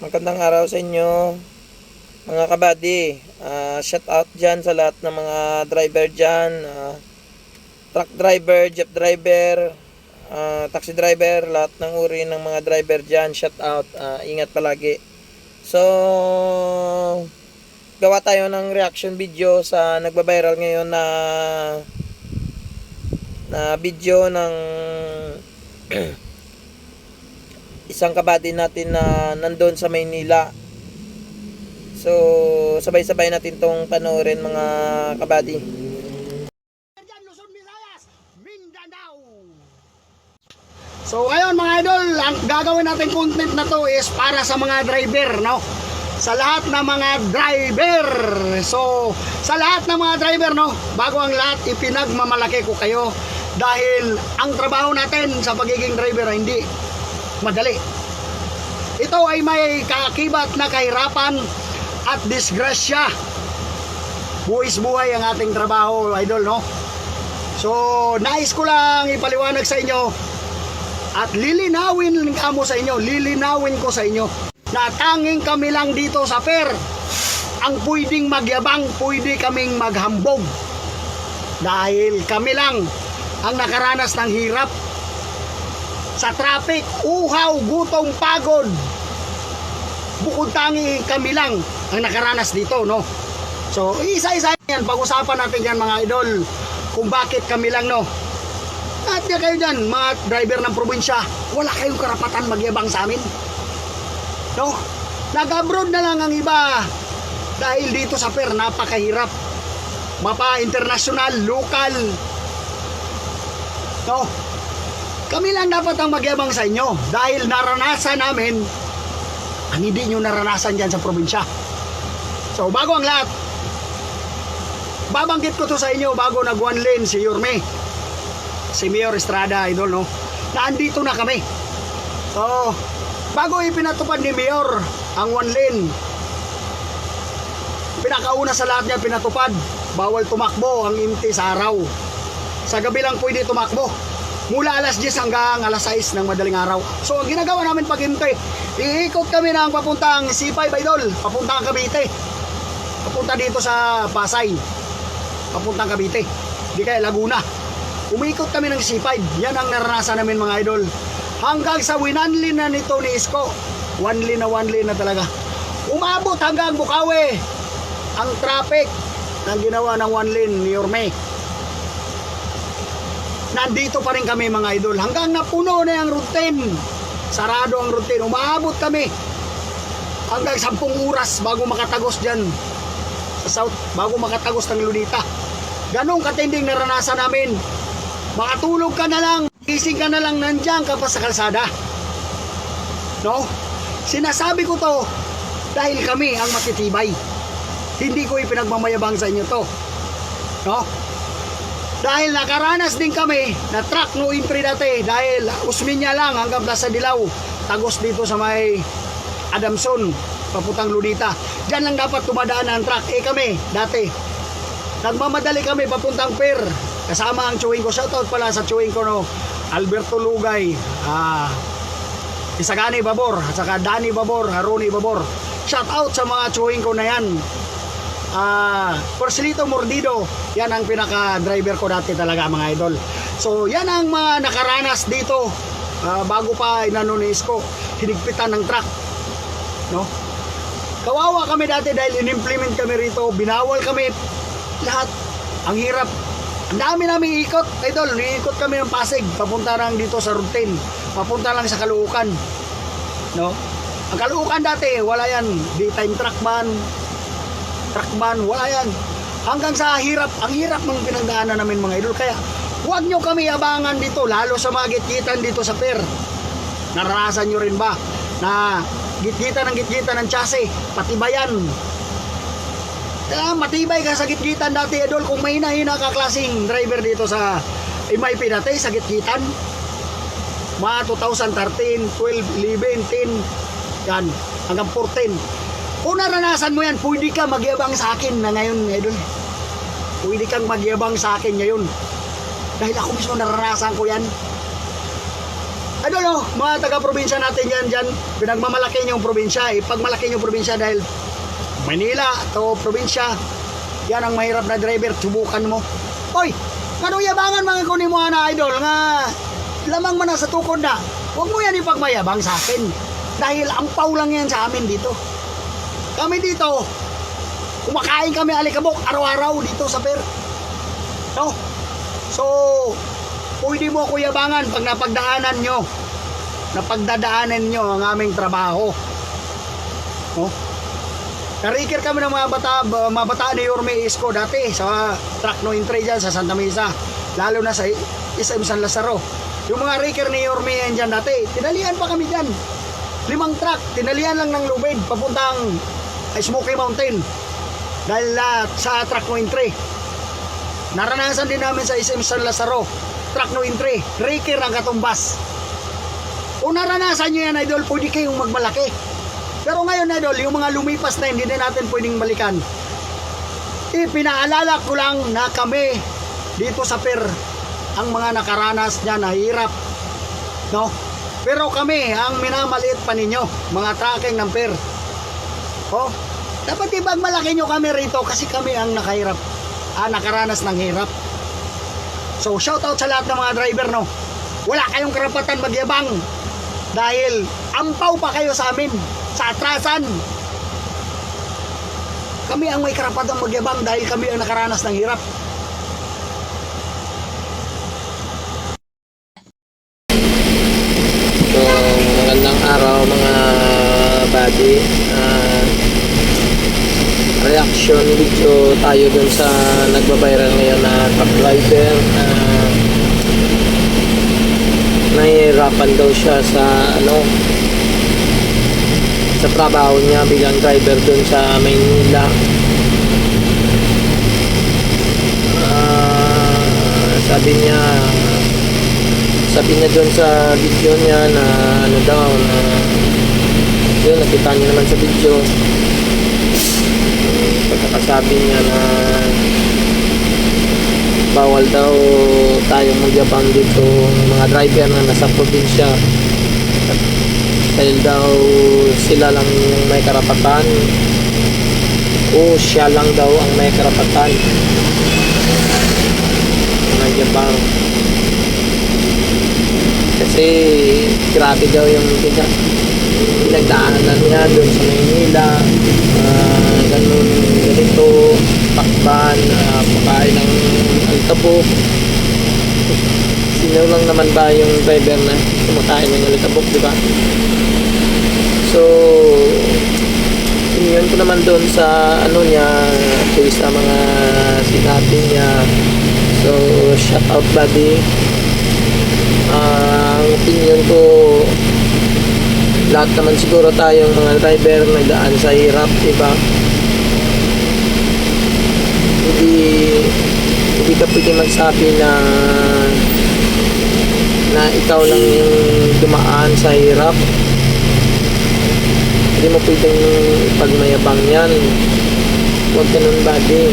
Magandang araw sa inyo, mga kabady. Ah, shout out dyan sa lahat ng mga driver dyan. ah, truck driver, jeep driver, ah, taxi driver, lahat ng uri ng mga driver dyan. Shout out, ah, ingat palagi. So, gawa tayo ng reaction video sa nagbabiral ngayon na na video ng isang kabady natin na nandun sa Maynila. So, sabay-sabay natin tong panoorin mga Mindanao. So ngayon mga idol, ang gagawin natin content na to is para sa mga driver, no? Sa lahat ng mga driver. So, sa lahat ng mga driver, no? Bago ang lahat, ipinagmamalaki ko kayo. Dahil ang trabaho natin sa pagiging driver ay hindi madali. Ito ay may kaakibat na kahirapan at disgrasya. Buwis buhay ang ating trabaho, idol, no? So, nais ko lang ipaliwanag sa inyo at lilinawin kamo sa inyo, lilinawin ko sa inyo na tanging kami lang dito sa fair ang pwedeng magyabang, pwede kaming maghambog. Dahil kami lang ang nakaranas ng hirap sa traffic, uhaw, gutom, pagod. Bukod tangi kami lang ang nakaranas dito, no? So, isa-isa yan. Pag-usapan natin yan mga idol kung bakit kami lang, no? At nga kayo dyan, mga driver ng probinsya, wala kayong karapatan magyabang sa amin. No? Nag-abroad na lang ang iba dahil dito sa fair, napakahirap. Mapa international, local. No? Kami lang dapat ang magyabang sa inyo dahil naranasan namin ang hindi nyo naranasan dyan sa probinsya. So, bago ang lahat, babanggit ko to sa inyo bago nag one lane si Yorme si Mayor Estrada idol no? Na andito na kami. So bago ipinatupad ni Mayor ang one lane pinakauna sa lahat niya pinatupad bawal tumakbo ang inti sa araw. Sa gabi lang pwede tumakbo mula alas 10 hanggang alas 6 ng madaling araw. So ang ginagawa namin pag hintay iikot kami ng papuntang C5 idol papuntang Cavite. Papunta dito sa Pasay. Papuntang Cavite. Di kaya Laguna. Umikot kami ng C5 yan ang naranasan namin mga idol. Hanggang sa winanlin na nito ni Isko. One lane na one lane na talaga. Umabot hanggang Bukawi ang traffic na ginawa ng one lane ni Yorme nandito pa rin kami mga idol. Hanggang napuno na yung routine sarado ang routine umabot kami. Hanggang 10 oras bago makatagos dyan. Sa south bago makatagos ng Lunita. Ganong katinding naranasan namin. Makatulog ka na lang. Gising ka na lang. Nandyan ka pa sa kalsada. No? Sinasabi ko to dahil kami ang matitibay. Hindi ko ipinagmamayabang sa inyo to. No dahil nakaranas din kami na truck no entry dati. Dahil Usminya lang hanggang Plaza Dilaw. Tagos dito sa may Adamson papuntang Lunita. Diyan lang dapat tumadaan ang truck. Eh kami dati. Nagmamadali kami papuntang Pier. Kasama ang chewing ko. Shoutout pala sa chewing ko no? Alberto Lugay. Ah Isagani Babor. At saka Dani Babor Haruni Babor. Shoutout sa mga chewing ko na yan ah Porcelito Mordido. Yan ang pinaka driver ko dati talaga mga idol. So yan ang mga nakaranas dito. Ah, bago pa inanunis ko hinigpitan ng truck. No? Kawawa kami dati dahil in-implement kami rito. Binawal kami. Lahat. Ang hirap. Ang dami namin ikot idol iikot kami ng Pasig. Papunta lang dito sa routine. Papunta lang sa Caloocan. No? Ang Caloocan dati wala yan. Daytime truck ban truck ban wala yan. Hanggang sa hirap ang hirap ng pinagdaanan namin mga idol. Kaya huwag nyo kami abangan dito lalo sa mga gitgitan dito sa pier. Naranasan nyo rin ba na gitgitan ng gitgitan ng chassis patibayan? Kaya matibay ka sa gitgitan dati idol kung may hina ka klaseng driver dito sa MIP dati sa gitgitan. Mga 2013, 12, 11, 10 yan hanggang 14 kung naranasan mo yan pwede ka magyabang sa akin na ngayon idol pwede kang magyabang sa akin ngayon dahil ako mismo naranasan ko yan Ano no, mga taga-probinsya natin yan dyan, pinagmamalaki yung probinsya. Ipagmalaki yung probinsya dahil Manila to probinsya, yan ang mahirap na driver, subukan mo. Oy, kanong yabangan mga kunin mo na idol nga lamang man sa tukod na. Huwag mo yan ipagmayabang sa akin. Dahil ang pau lang yan sa amin dito. Kami dito, kumakain kami alikabok araw-araw dito sa per. No? So, pwede mo ako yabangan pag napagdaanan nyo. Napagdadaanan nyo ang aming trabaho. Oh. Karikir kami ng mga bata, mga bata ni Yorme Isko dati sa truck no entry dyan sa Santa Mesa. Lalo na sa SM San Lazaro. Yung mga raker ni Yorme yan dyan dati, tinalian pa kami dyan. Limang truck, tinalian lang ng lubid papuntang ay Smoky Mountain. Dahil ah, sa truck no entry. Naranasan din namin sa SM San Lazaro, truck no entry, raker ang katumbas. Kung naranasan nyo yan, idol, pwede kayong magmalaki. Pero ngayon, idol, yung mga lumipas na hindi na natin pwedeng balikan. Ipinaalala ko lang na kami dito sa PER ang mga nakaranas niya na hirap. No? Pero kami ang minamaliit pa ninyo, mga tracking ng PER. Oh, dapat ibang malaki nyo kami rito kasi kami ang nakahirap, ah, nakaranas ng hirap. So, shout out sa lahat ng mga driver, no? Wala kayong karapatan magyabang dahil ampaw pa kayo sa amin sa atrasan. Kami ang may karapatang magyabang dahil kami ang nakaranas ng hirap. So, magandang araw mga buddy. Ah, reaction video tayo dun sa nagbabiral ngayon na truck driver. Uh, nahihirapan daw siya sa ano sa trabaho niya bilang driver dun sa Maynila. Ah, sabi niya sabi niya doon sa video niya na ano daw na yun nakita niyo naman sa video pagkakasabi niya na bawal daw tayong magyabang dito mga driver na nasa probinsya. Dahil daw sila lang may karapatan. O siya lang daw ang may karapatan. Magyabang kasi grabe daw yung pinag pinagdaanan niya doon sa Maynila. Uh, ganun takban uh, pakain ng altabok sino lang naman ba yung driver na kumakain ng altabok di ba? So yun ko naman doon sa ano niya actually sa mga sinabi niya. So shout out buddy. Ah, ang opinion ko lahat naman siguro tayong mga driver nagdaan sa hirap, di ba? Hindi hindi ka pwede magsabi na na ikaw lang yung dumaan sa hirap. Hindi mo pwedeng pagmayabang yan. Huwag ganun buddy.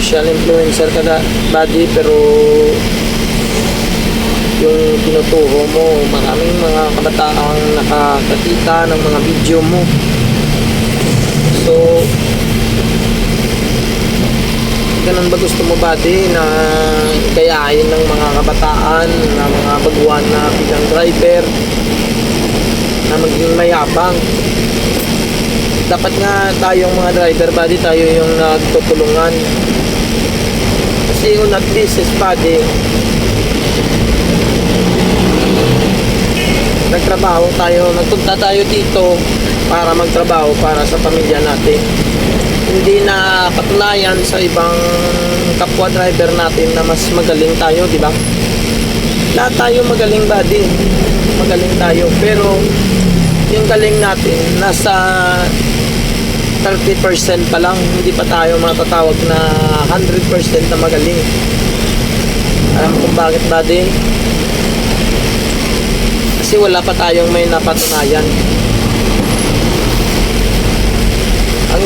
Social influencer ka na buddy pero yung tinuturo mo maraming mga kabataang nakakakita ng mga video mo so ganun ba gusto mo buddy na gayahin ng mga kabataan na mga baguhan na bilang driver na maging mayabang dapat nga tayong mga driver buddy tayo yung nagtutulungan kasi kung nag-business buddy nagtrabaho tayo, nagpunta tayo dito para magtrabaho para sa pamilya natin. Hindi na patunayan sa ibang kapwa driver natin na mas magaling tayo, di ba? Lahat tayo magaling buddy. Magaling tayo. Pero yung galing natin nasa 30% pa lang. Hindi pa tayo matatawag na 100% na magaling. Alam kung bakit buddy? kasi wala pa tayong may napatunayan.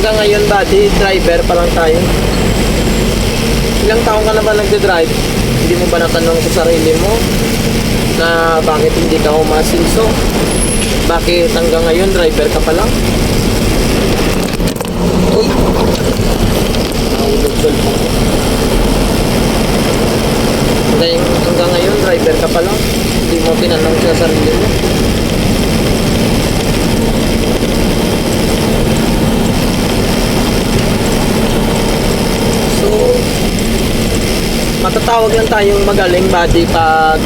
Hanggang ngayon, buddy, driver pa lang tayo. Ilang taon ka na ba nagde-drive? Hindi mo ba natanong sa sarili mo? na bakit hindi ka umasinso. Bakit hanggang ngayon driver ka pa lang? Uy! Nahulog cellphone ko. Hanggang, hanggang ngayon driver ka pa lang. Hindi mo tinanong sa sarili mo. So, matatawag lang tayong magaling body pag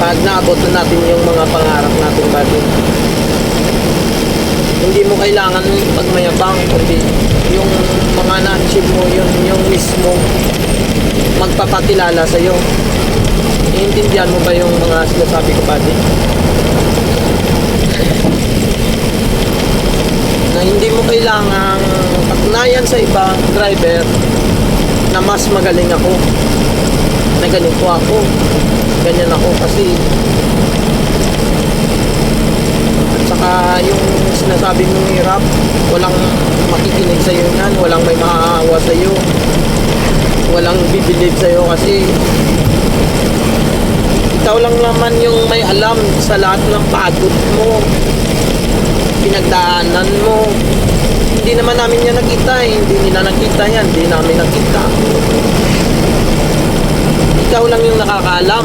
pag naabot na natin yung mga pangarap natin body. Hindi mo kailangan pagmayabang kundi yung mga na-achieve mo yun yung mismo magpapakilala sa iyo. Iintindihan mo ba yung mga sinasabi ko body? na hindi mo kailangang patunayan sa iba driver na mas magaling ako. Na ganito ako. Ganyan ako kasi. At saka yung sinasabi mong hirap walang makikinig sa iyo yan walang may maaawa sa iyo walang bibilib sa iyo kasi ikaw lang naman yung may alam sa lahat ng pagod mo pinagdaanan mo. Hindi naman namin yan nakita eh. Hindi nila nakita yan. Hindi namin nakita. Ikaw lang yung nakakaalam.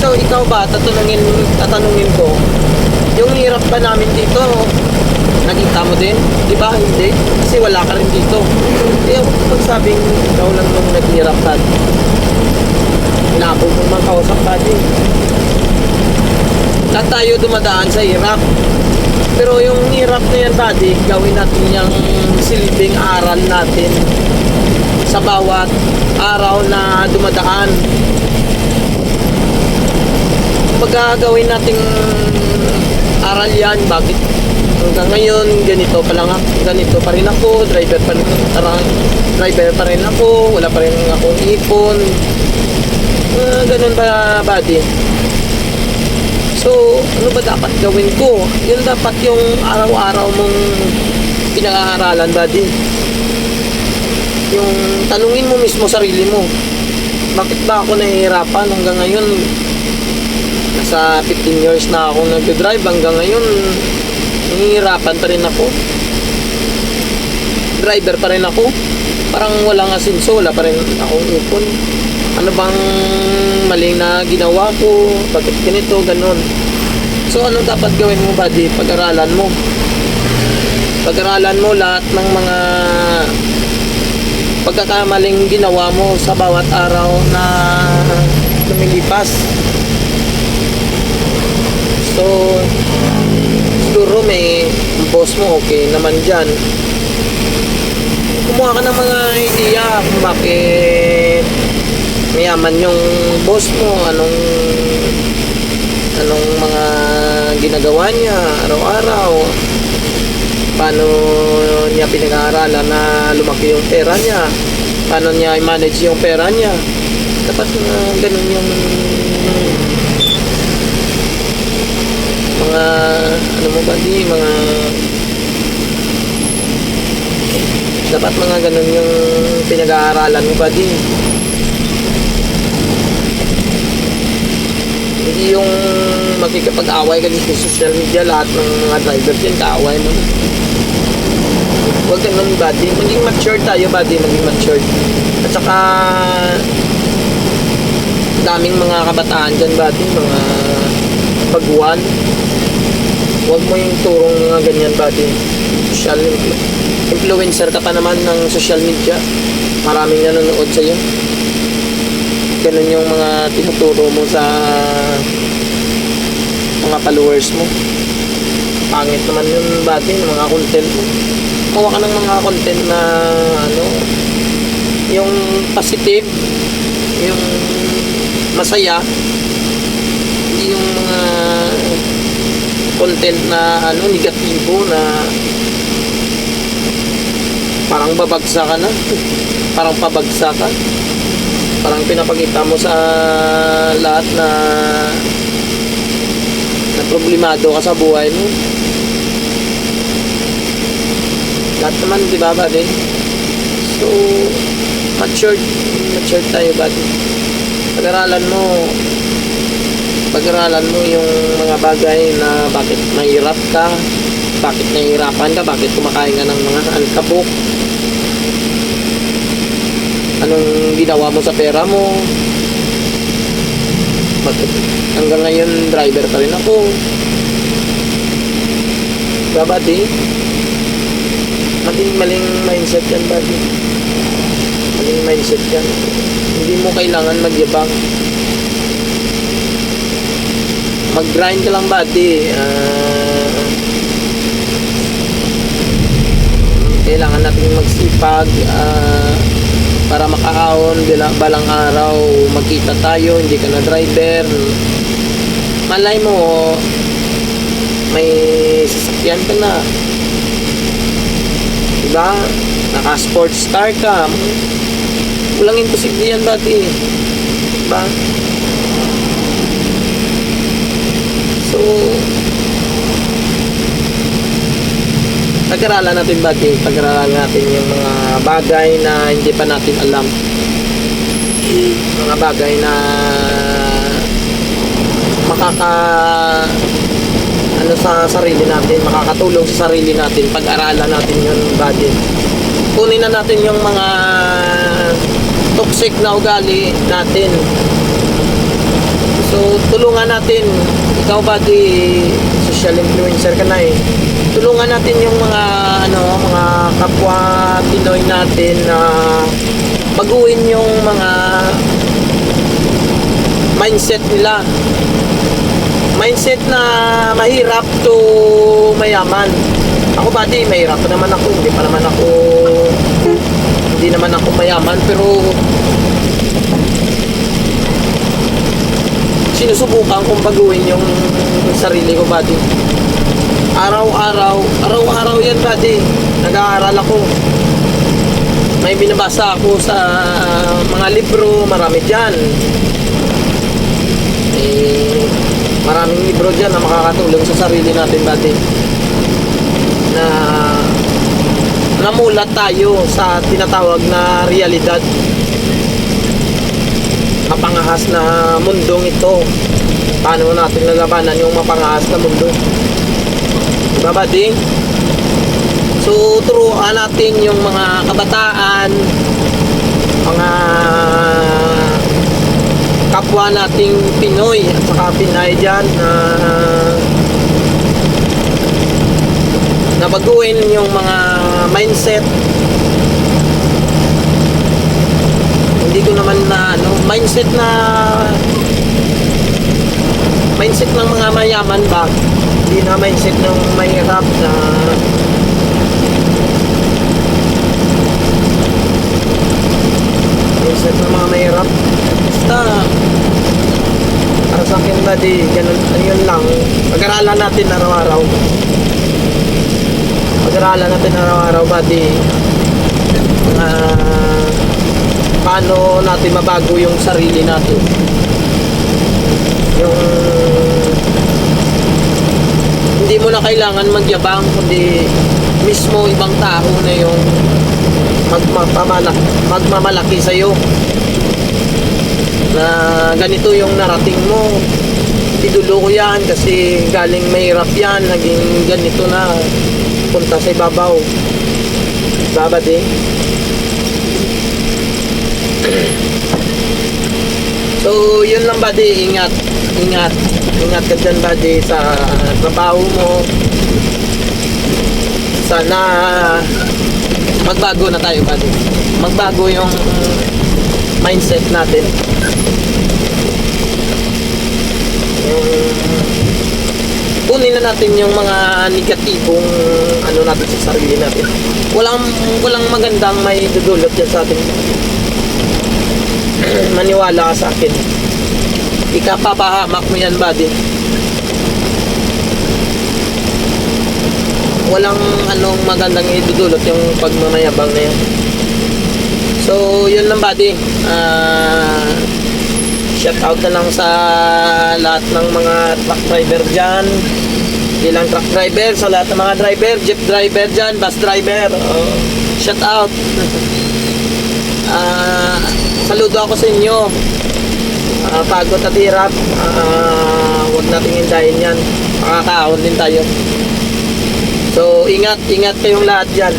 So, ikaw ba, tatanungin, tatanungin ko, yung hirap ba namin dito, nakita mo din? Di ba? Hindi. Kasi wala ka rin dito. Kaya huwag magsabing ikaw lang yung naghihirap ka. Labo mo mang kausap ka din. Lahat tayo dumadaan sa hirap. Pero yung hirap na yan, buddy, gawin natin yung silbing aral natin sa bawat araw na dumadaan. Pagka gawin nating aral yan, bakit hanggang ngayon, ganito pa lang ganito pa rin ako, driver pa rin, tarang, driver pa rin ako, wala pa rin akong ipon. Ah, ganun ba, buddy? So, ano ba dapat gawin ko? Yun dapat yung araw-araw mong pinag-aaralan, buddy. Yung tanungin mo mismo sarili mo. Bakit ba ako nahihirapan hanggang ngayon? Nasa 15 years na ako nag-drive hanggang ngayon nahihirapan pa rin ako. Driver pa rin ako. Parang walang asinso, wala pa rin akong ipon ano bang maling na ginawa ko, bakit ganito, ganun. So ano dapat gawin mo buddy? Pag-aralan mo. Pag-aralan mo lahat ng mga pagkakamaling ginawa mo sa bawat araw na lumilipas. So, siguro may boss mo okay naman dyan. Kumuha ka ng mga idea kung bakit mayaman yung boss mo, anong anong mga ginagawa niya araw-araw. Paano niya pinag-aaralan na lumaki yung pera niya? Paano niya i-manage yung pera niya? Dapat na ganun yung mga ano mo ba di mga dapat mga ganun yung pinag-aaralan mo ba di hindi yung magkikipag-away ka sa social media lahat ng mga driver din kaaway mo huwag ganun buddy. Maging mature tayo buddy. Maging mature. At saka daming mga kabataan dyan buddy. Mga baguan huwag mo yung turong mga ganyan buddy. Social influ- influencer ka pa naman ng social media. Maraming nanonood sa'yo ganun yung mga tinuturo mo sa mga followers mo. Pangit naman yung bati ng mga content mo. Kuha ka ng mga content na ano yung positive yung masaya hindi yung mga content na ano negatibo na parang babagsa ka na. Parang pabagsa ka parang pinapakita mo sa lahat na na problemado ka sa buhay mo. Lahat naman di ba ba din so matured matured tayo ba pag-aralan mo, pag-aralan mo yung mga bagay na bakit mahirap ka, bakit nahihirapan ka, bakit kumakain ka ng mga alikabok, anong ginawa mo sa pera mo, bakit hanggang ngayon driver pa rin ako. Diba, buddy? Maling maling mindset yan, buddy. Maling mindset yan. Hindi mo kailangan magyabang. Mag-grind ka lang, buddy. Ah, kailangan natin magsipag ah, para makaahon bilang balang araw magkita tayo hindi ka na driver. Malay mo may sasakyan ka na. Diba? Naka sports car ka. Walang imposible yan dati diba? So pag-aralan natin dati pag-aralan natin yung mga bagay na hindi pa natin alam. Mga bagay na makaka ano sa sarili natin makakatulong sa sarili natin. Pag-aralan natin yung body kunin na natin yung mga toxic na ugali natin. So tulungan natin. Ikaw ba di social influencer ka na eh. Tulungan natin yung mga ano mga kapwa Pinoy natin na baguhin yung mga mindset nila. Mindset na mahirap to mayaman. Ako ba di mahirap pa naman ako. Hindi pa naman ako hindi naman ako mayaman pero sinusubukan kong baguhin yung sarili ko buddy. Araw-araw araw-araw yan buddy. Nag-aaral ako. May binabasa ako sa mga libro. Marami dyan. Eh, maraming libro dyan na makakatulong sa sarili natin buddy. Na namulat tayo sa tinatawag na realidad mapangahas na mundong ito. Paano natin lalabanan yung mapangahas na mundo? Diba buddy? So turuan natin yung mga kabataan mga kapwa nating Pinoy at saka Pinay dyan na na baguhin yung mga mindset hindi ko naman na ano mindset na mindset ng mga mayaman ba? Hindi na mindset ng mahirap na mindset ng mga mahirap. Basta para sa akin ba di ganun yun lang. Pag-aralan natin araw-araw. Pag-aralan natin araw-araw ba di ah, paano natin mabago yung sarili natin. Yung hindi mo na kailangan magyabang kundi mismo ibang tao na yung magmamalaki, magmamalaki sa'yo. Na ganito yung narating mo. Idulo ko yan kasi galing mahirap yan. Naging ganito na. Punta sa ibabaw. Babad eh So, yun lang buddy, ingat. Ingat. Ingat ka dyan buddy sa trabaho mo. Sana magbago na tayo buddy. Magbago yung mindset natin. Yung kunin na natin yung mga negatibong ano natin sa sarili natin. Walang walang magandang may dudulot yan sa atin maniwala ka sa akin. Ikapapahamak mo yan buddy walang anong magandang idudulot yung pagmamayabang na yan. So yun lang buddy Ah, shout out na lang sa lahat ng mga truck driver dyan. Ilang truck driver? Sa lahat ng mga driver jeep driver dyan bus driver. Oh, shout out. Ah, saludo ako sa inyo ah, pagod at hirap, ah, huwag nating hindayin yan. Makakaahon din tayo. So, ingat, ingat kayong lahat dyan.